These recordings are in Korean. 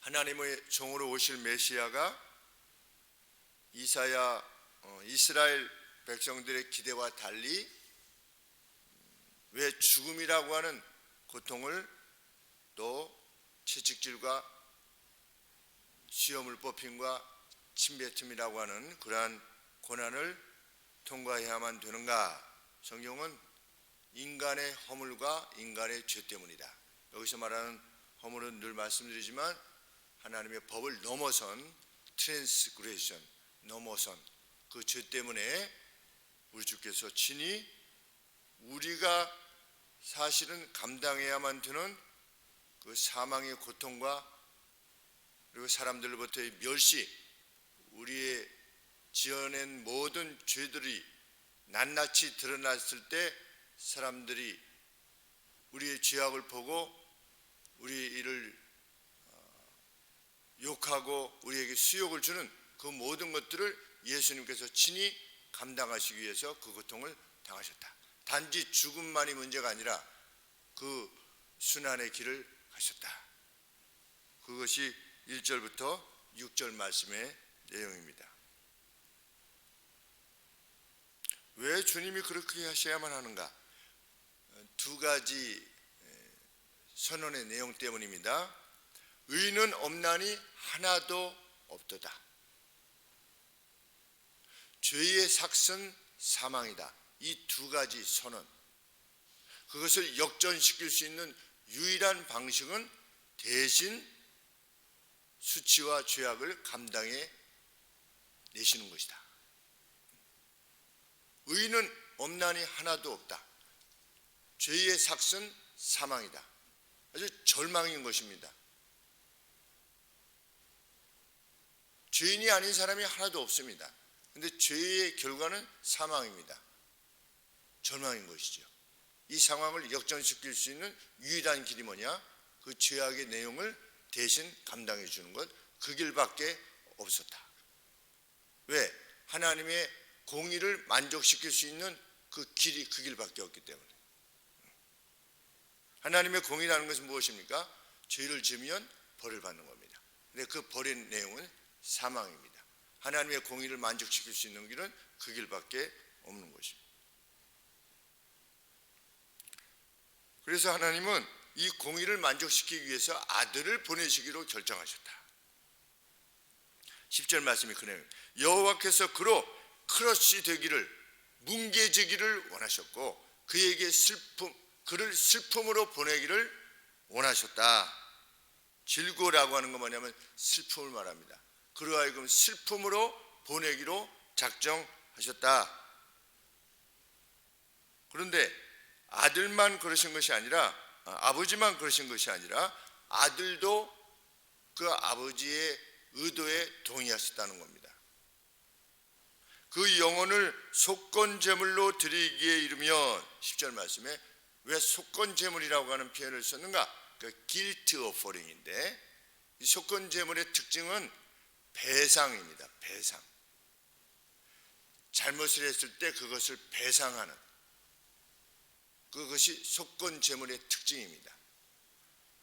하나님의 종으로 오실 메시아가 이사야 어, 이스라엘 백성들의 기대와 달리 왜 죽음이라고 하는 고통을 또 채찍질과 시험을 뽑힘과 침뱉음이라고 하는 그러한 고난을 통과해야만 되는가? 성경은 인간의 허물과 인간의 죄 때문이다. 여기서 말하는 허물은 늘 말씀드리지만 하나님의 법을 넘어선 트랜스그레이션 넘어선 그 죄 때문에 우리 주께서 친히 우리가 사실은 감당해야만 되는 그 사망의 고통과 그리고 사람들로부터의 멸시 우리의 지어낸 모든 죄들이 낱낱이 드러났을 때 사람들이 우리의 죄악을 보고 우리 이를 어, 욕하고 우리에게 수욕을 주는 그 모든 것들을 예수님께서 친히 감당하시기 위해서 그 고통을 당하셨다. 단지 죽음만이 문제가 아니라 그 순환의 길을 가셨다. 그것이 1절부터 6절 말씀의 내용입니다. 왜 주님이 그렇게 하셔야만 하는가? 두 가지 선언의 내용 때문입니다. 의는 없나니 하나도 없도다. 죄의 삭은 사망이다. 이 두 가지 선언. 그것을 역전시킬 수 있는 유일한 방식은 대신 수치와 죄악을 감당해 내시는 것이다. 의는 없나니 하나도 없다. 죄의 삭은 사망이다. 아주 절망인 것입니다. 죄인이 아닌 사람이 하나도 없습니다. 근데 죄의 결과는 사망입니다. 절망인 것이죠. 이 상황을 역전시킬 수 있는 유일한 길이 뭐냐? 그 죄악의 내용을 대신 감당해 주는 것, 그 길밖에 없었다. 왜? 하나님의 공의를 만족시킬 수 있는 그 길이 그 길밖에 없기 때문에. 하나님의 공의라는 것은 무엇입니까? 죄를 지으면 벌을 받는 겁니다. 근데 그 벌의 내용은 사망입니다. 하나님의 공의를 만족시킬 수 있는 길은 그 길밖에 없는 것입니다. 그래서 하나님은 이 공의를 만족시키기 위해서 아들을 보내시기로 결정하셨다. 10절 말씀이 그네요. 여호와께서 그로 크러쉬 되기를 뭉개지기를 원하셨고 그에게 슬픔 그를 슬픔으로 보내기를 원하셨다. 질고라고 하는 건 뭐냐면 슬픔을 말합니다. 그로 하여금 슬픔으로 보내기로 작정하셨다. 그런데 아들만 그러신 것이 아니라 아, 아버지만 그러신 것이 아니라 아들도 그 아버지의 의도에 동의하셨다는 겁니다. 그 영혼을 속건 제물로 드리기에 이르면 10절 말씀에 왜 속건 제물이라고 하는 표현을 썼는가? 그 guilt offering인데 이 속건 제물의 특징은 배상입니다. 배상. 잘못을 했을 때 그것을 배상하는 그것이 속건 제물의 특징입니다.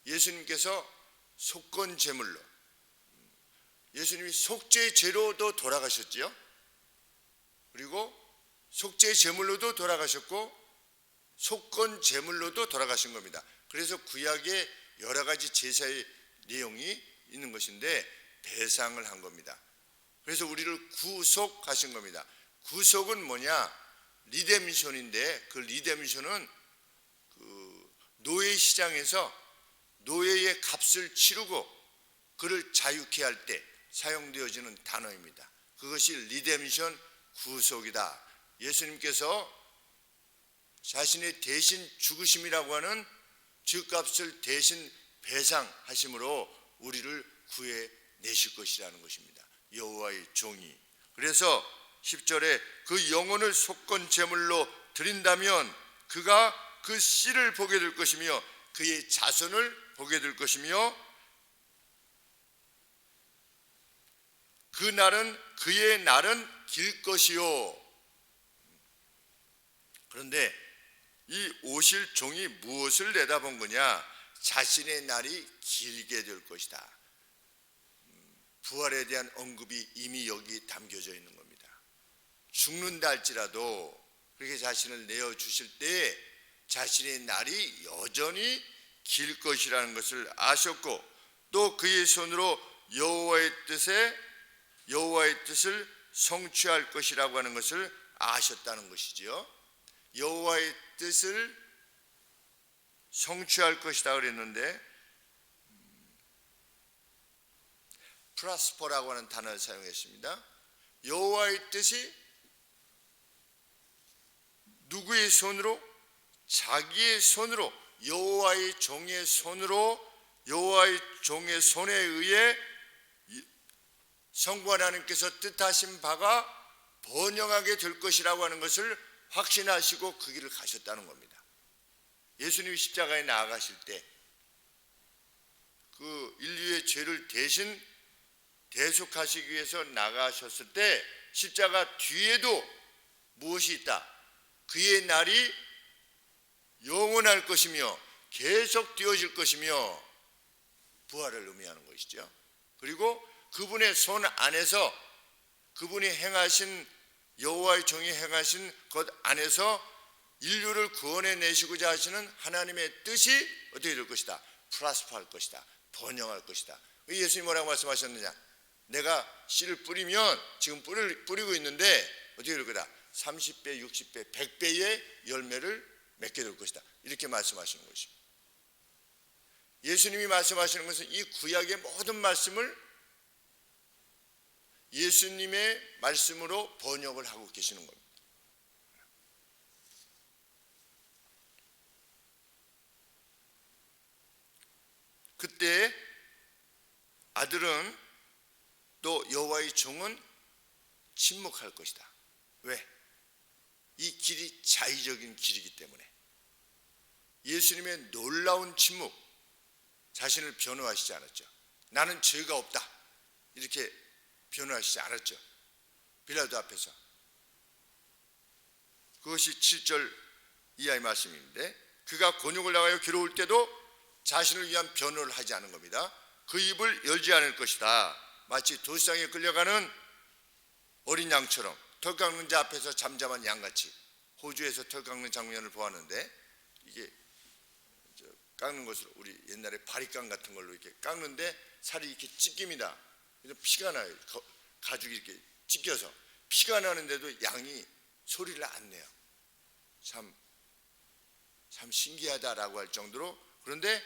예수님께서 속건 제물로 예수님이 속죄 제로도 돌아가셨지요. 그리고 속죄 제물로도 돌아가셨고 속건 제물로도 돌아가신 겁니다. 그래서 구약에 여러 가지 제사의 내용이 있는 것인데 배상을 한 겁니다. 그래서 우리를 구속하신 겁니다. 구속은 뭐냐? 리뎀션인데 그 리뎀션은 그 노예 시장에서 노예의 값을 치르고 그를 자유케 할 때 사용되어지는 단어입니다. 그것이 리뎀션 구속이다. 예수님께서 자신의 대신 죽으심이라고 하는 죄값을 대신 배상하심으로 우리를 구해 내실 것이라는 것입니다. 여호와의 종이. 그래서 10절에 그 영혼을 속건 제물로 드린다면 그가 그 씨를 보게 될 것이며 그의 자손을 보게 될 것이며 그 날은 그의 날은 길 것이요. 그런데 이 오실 종이 무엇을 내다본 거냐? 자신의 날이 길게 될 것이다. 부활에 대한 언급이 이미 여기 담겨져 있는 겁니다. 죽는다 할지라도 그렇게 자신을 내어 주실 때 자신의 날이 여전히 길 것이라는 것을 아셨고 또 그의 손으로 여호와의 뜻에 여호와의 뜻을 성취할 것이라고 하는 것을 아셨다는 것이지요. 여호와의 뜻을 성취할 것이다 그랬는데 프라스퍼라고 하는 단어를 사용했습니다. 여호와의 뜻이 누구의 손으로 자기의 손으로 여호와의 종의 손으로 여호와의 종의 손에 의해 성부 하나님께서 뜻하신 바가 번영하게 될 것이라고 하는 것을 확신하시고 그 길을 가셨다는 겁니다. 예수님이 십자가에 나아가실 때 그 인류의 죄를 대신 대속하시기 위해서 나가셨을 때 십자가 뒤에도 무엇이 있다? 그의 날이 영원할 것이며 계속 되어질 것이며 부활을 의미하는 것이죠. 그리고 그분의 손 안에서 그분이 행하신 여호와의 종이 행하신 것 안에서 인류를 구원해 내시고자 하시는 하나님의 뜻이 어떻게 될 것이다. 플라스파할 것이다. 번영할 것이다. 예수님 뭐라고 말씀하셨느냐? 내가 씨를 뿌리면 지금 뿌리, 뿌리고 있는데 어떻게 될 거다? 30배, 60배, 100배의 열매를 맺게 될 것이다. 이렇게 말씀하시는 것입니다. 예수님이 말씀하시는 것은 이 구약의 모든 말씀을 예수님의 말씀으로 번역을 하고 계시는 겁니다. 그때 아들은 또 여호와의 종은 침묵할 것이다. 왜? 이 길이 자의적인 길이기 때문에 예수님의 놀라운 침묵 자신을 변호하시지 않았죠. 나는 죄가 없다. 이렇게 변호하시지 않았죠. 빌라도 앞에서. 그것이 7절 이하의 말씀인데 그가 곤욕을 나가여 괴로울 때도 자신을 위한 변호를 하지 않은 겁니다. 그 입을 열지 않을 것이다. 마치 도시장에 끌려가는 어린 양처럼 털 깎는 자 앞에서 잠잠한 양같이 호주에서 털 깎는 장면을 보았는데 이게 깎는 것으로 우리 옛날에 바리깡 같은 걸로 이렇게 깎는데 살이 이렇게 찢깁니다. 그래서 피가 나요. 가죽이 이렇게 찢겨서 피가 나는데도 양이 소리를 안 내요. 참, 참 신기하다라고 할 정도로 그런데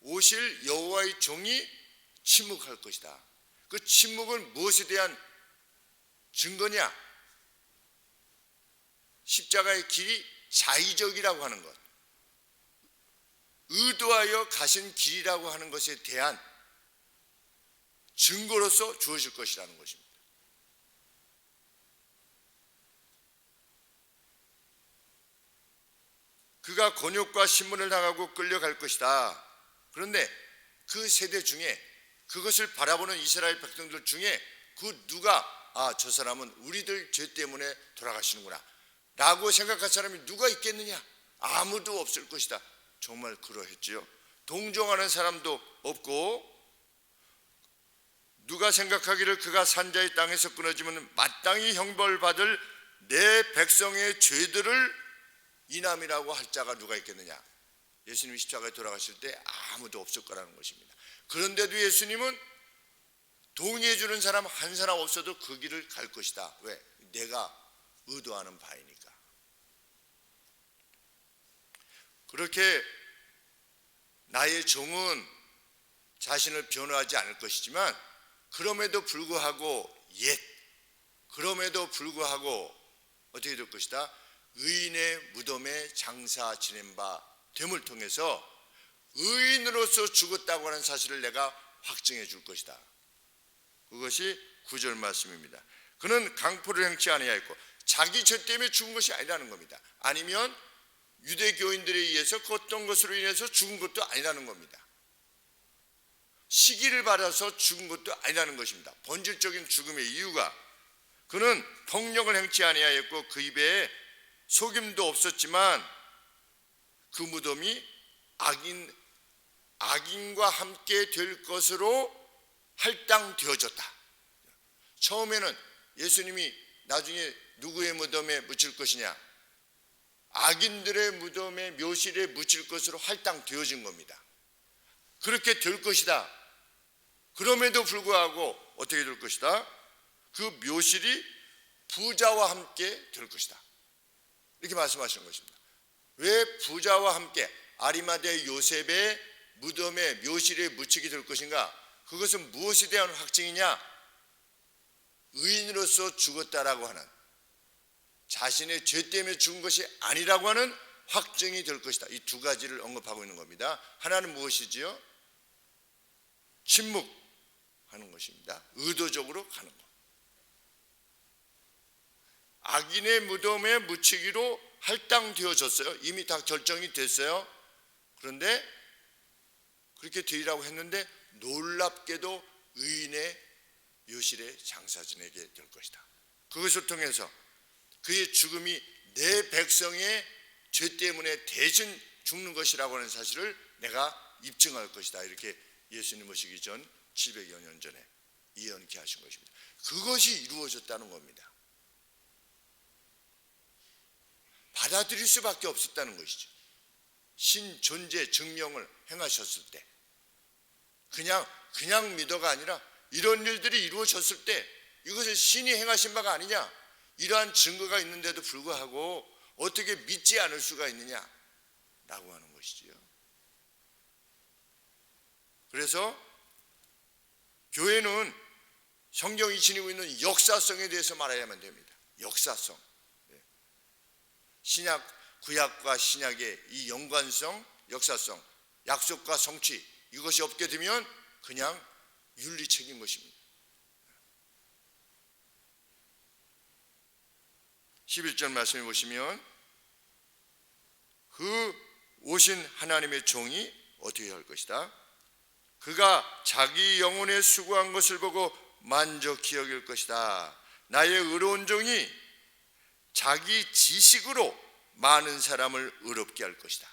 오실 여호와의 종이 침묵할 것이다. 그 침묵은 무엇에 대한 증거냐? 십자가의 길이 자의적이라고 하는 것. 의도하여 가신 길이라고 하는 것에 대한 증거로서 주어질 것이라는 것입니다. 그가 곤욕과 신문을 당하고 끌려갈 것이다. 그런데 그 세대 중에 그것을 바라보는 이스라엘 백성들 중에 그 누가 아 저 사람은 우리들 죄 때문에 돌아가시는구나 라고 생각할 사람이 누가 있겠느냐? 아무도 없을 것이다. 정말 그러했지요. 동정하는 사람도 없고 누가 생각하기를 그가 산자의 땅에서 끊어지면 마땅히 형벌받을 내 백성의 죄들을 이남이라고 할 자가 누가 있겠느냐? 예수님이 십자가에 돌아가실 때 아무도 없을 거라는 것입니다 그런데도 예수님은 동의해 주는 사람 한 사람 없어도 그 길을 갈 것이다. 왜? 내가 의도하는 바이니까. 그렇게 나의 종은 자신을 변호하지 않을 것이지만 그럼에도 불구하고 옛 그럼에도 불구하고 어떻게 될 것이다? 의인의 무덤에 장사 지낸 바 됨을 통해서 의인으로서 죽었다고 하는 사실을 내가 확증해 줄 것이다 그것이 구절 말씀입니다 그는 강포를 행치 아니하였고 자기 죄 때문에 죽은 것이 아니라는 겁니다 아니면 유대교인들에 의해서 그 어떤 것으로 인해서 죽은 것도 아니라는 겁니다. 시기를 받아서 죽은 것도 아니라는 것입니다. 본질적인 죽음의 이유가 그는 폭력을 행치 아니하였고 그 입에 속임도 없었지만 그 무덤이 악인 악인과 함께 될 것으로 할당되어졌다. 처음에는 예수님이 나중에 누구의 무덤에 묻힐 것이냐? 악인들의 무덤에 묘실에 묻힐 것으로 할당되어진 겁니다. 그렇게 될 것이다. 그럼에도 불구하고 어떻게 될 것이다? 그 묘실이 부자와 함께 될 것이다. 이렇게 말씀하시는 것입니다. 왜 부자와 함께 아리마대 요셉의 무덤에 묘실에 묻히게 될 것인가? 그것은 무엇에 대한 확증이냐? 의인으로서 죽었다라고 하는 자신의 죄 때문에 죽은 것이 아니라고 하는 확증이 될 것이다. 이 두 가지를 언급하고 있는 겁니다. 하나는 무엇이지요? 침묵하는 것입니다. 의도적으로 가는 것. 악인의 무덤에 묻히기로 할당되어졌어요. 이미 다 결정이 됐어요. 그런데 그렇게 되리라고 했는데 놀랍게도 의인의 묘실에 장사 지내게 될 것이다. 그것을 통해서 그의 죽음이 내 백성의 죄 때문에 대신 죽는 것이라고 하는 사실을 내가 입증할 것이다. 이렇게 예수님 오시기 전 700여 년 전에 이언케 하신 것입니다. 그것이 이루어졌다는 겁니다. 받아들일 수밖에 없었다는 것이죠. 신 존재 증명을 행하셨을 때 그냥 그냥 믿어가 아니라 이런 일들이 이루어졌을 때 이것은 신이 행하신 바가 아니냐 이러한 증거가 있는데도 불구하고 어떻게 믿지 않을 수가 있느냐라고 하는 것이지요. 그래서 교회는 성경이 지니고 있는 역사성에 대해서 말해야만 됩니다. 역사성. 네. 신약 구약과 신약의 이 연관성, 역사성, 약속과 성취 이것이 없게 되면 그냥 윤리책인 것입니다. 11절 말씀해 보시면 그 오신 하나님의 종이 어떻게 할 것이다? 그가 자기 영혼에 수고한 것을 보고 만족히 여길 것이다. 나의 의로운 종이 자기 지식으로 많은 사람을 의롭게 할 것이다.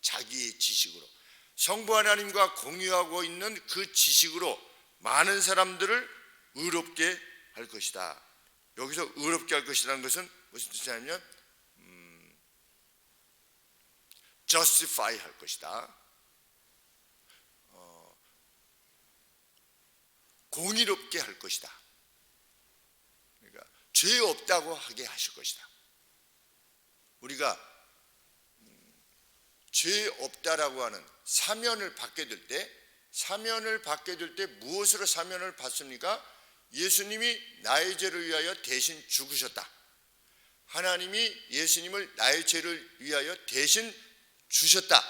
자기의 지식으로. 성부 하나님과 공유하고 있는 그 지식으로 많은 사람들을 의롭게 할 것이다. 여기서 의롭게 할 것이라는 것은 무슨 뜻이냐면 음, justify 할 것이다. 어, 공의롭게 할 것이다. 그러니까 죄 없다고 하게 하실 것이다. 우리가 음, 죄 없다라고 하는 사면을 받게 될 때 사면을 받게 될 때 무엇으로 사면을 받습니까? 예수님이 나의 죄를 위하여 대신 죽으셨다. 하나님이 예수님을 나의 죄를 위하여 대신 주셨다.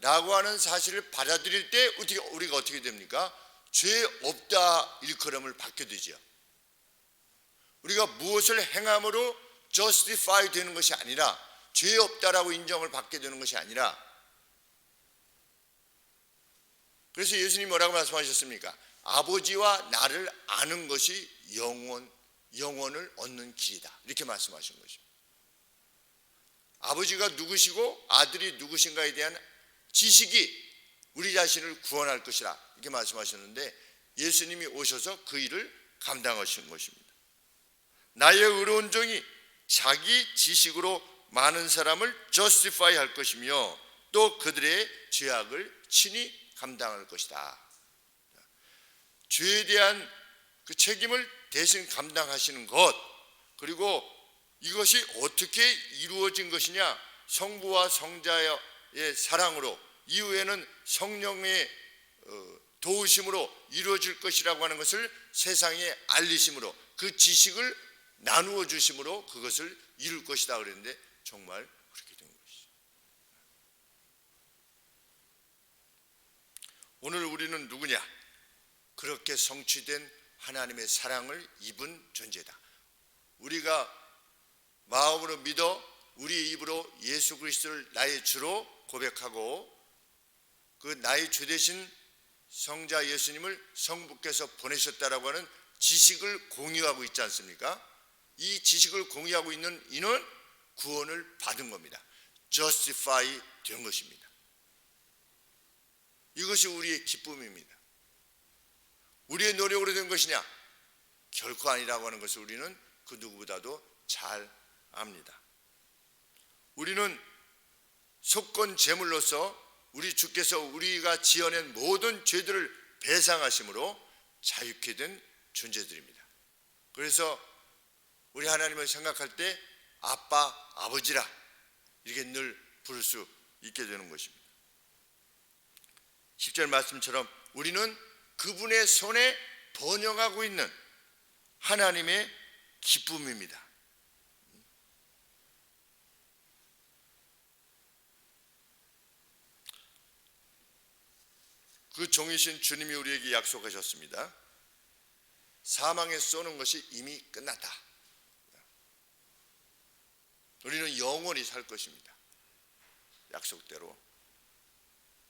라고 하는 사실을 받아들일 때 어떻게 우리가 어떻게 됩니까? 죄 없다 일컬음을 받게 되지요. 우리가 무엇을 행함으로 justify 되는 것이 아니라 죄 없다라고 인정을 받게 되는 것이 아니라 그래서 예수님 뭐라고 말씀하셨습니까? 아버지와 나를 아는 것이 영원 영원을 얻는 길이다. 이렇게 말씀하신 것입니다. 아버지가 누구시고 아들이 누구신가에 대한 지식이 우리 자신을 구원할 것이라 이렇게 말씀하셨는데 예수님이 오셔서 그 일을 감당하신 것입니다. 나의 의로운 종이 자기 지식으로 많은 사람을 justify 할 것이며 또 그들의 죄악을 친히 감당할 것이다. 죄에 대한 그 책임을 대신 감당하시는 것 그리고 이것이 어떻게 이루어진 것이냐 성부와 성자의 사랑으로 이후에는 성령의 어, 도우심으로 이루어질 것이라고 하는 것을 세상에 알리심으로 그 지식을 나누어 주심으로 그것을 이룰 것이다 그랬는데 정말 그렇게 된 것이죠. 오늘 우리는 누구냐? 그렇게 성취된 하나님의 사랑을 입은 존재다. 우리가 마음으로 믿어 우리 입으로 예수 그리스도를 나의 주로 고백하고 그 나의 주 되신 성자 예수님을 성부께서 보내셨다라고 하는 지식을 공유하고 있지 않습니까? 이 지식을 공유하고 있는 이는 구원을 받은 겁니다. justify 된 것입니다. 이것이 우리의 기쁨입니다. 우리의 노력으로 된 것이냐? 결코 아니라고 하는 것을 우리는 그 누구보다도 잘 압니다. 우리는 속건 제물로서 우리 주께서 우리가 지어낸 모든 죄들을 배상하심으로 자유케 된 존재들입니다. 그래서 우리 하나님을 생각할 때 아빠, 아버지라 이렇게 늘 부를 수 있게 되는 것입니다. 10절 말씀처럼 우리는 그분의 손에 번영하고 있는 하나님의 기쁨입니다. 그 종이신 주님이 우리에게 약속하셨습니다. 사망에 쏘는 것이 이미 끝났다. 우리는 영원히 살 것입니다. 약속대로.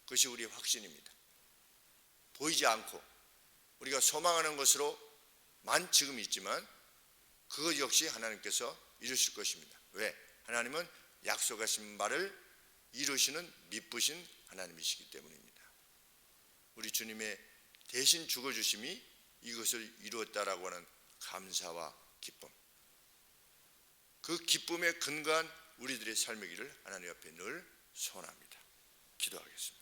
그것이 우리의 확신입니다. 보이지 않고 우리가 소망하는 것으로만 지금 있지만 그것 역시 하나님께서 이루실 것입니다. 왜? 하나님은 약속하신 말을 이루시는 미쁘신 하나님이시기 때문입니다. 우리 주님의 대신 죽어주심이 이것을 이루었다라고 하는 감사와 기쁨. 그 기쁨에 근거한 우리들의 삶이기를 하나님 앞에 늘 소원합니다. 기도하겠습니다.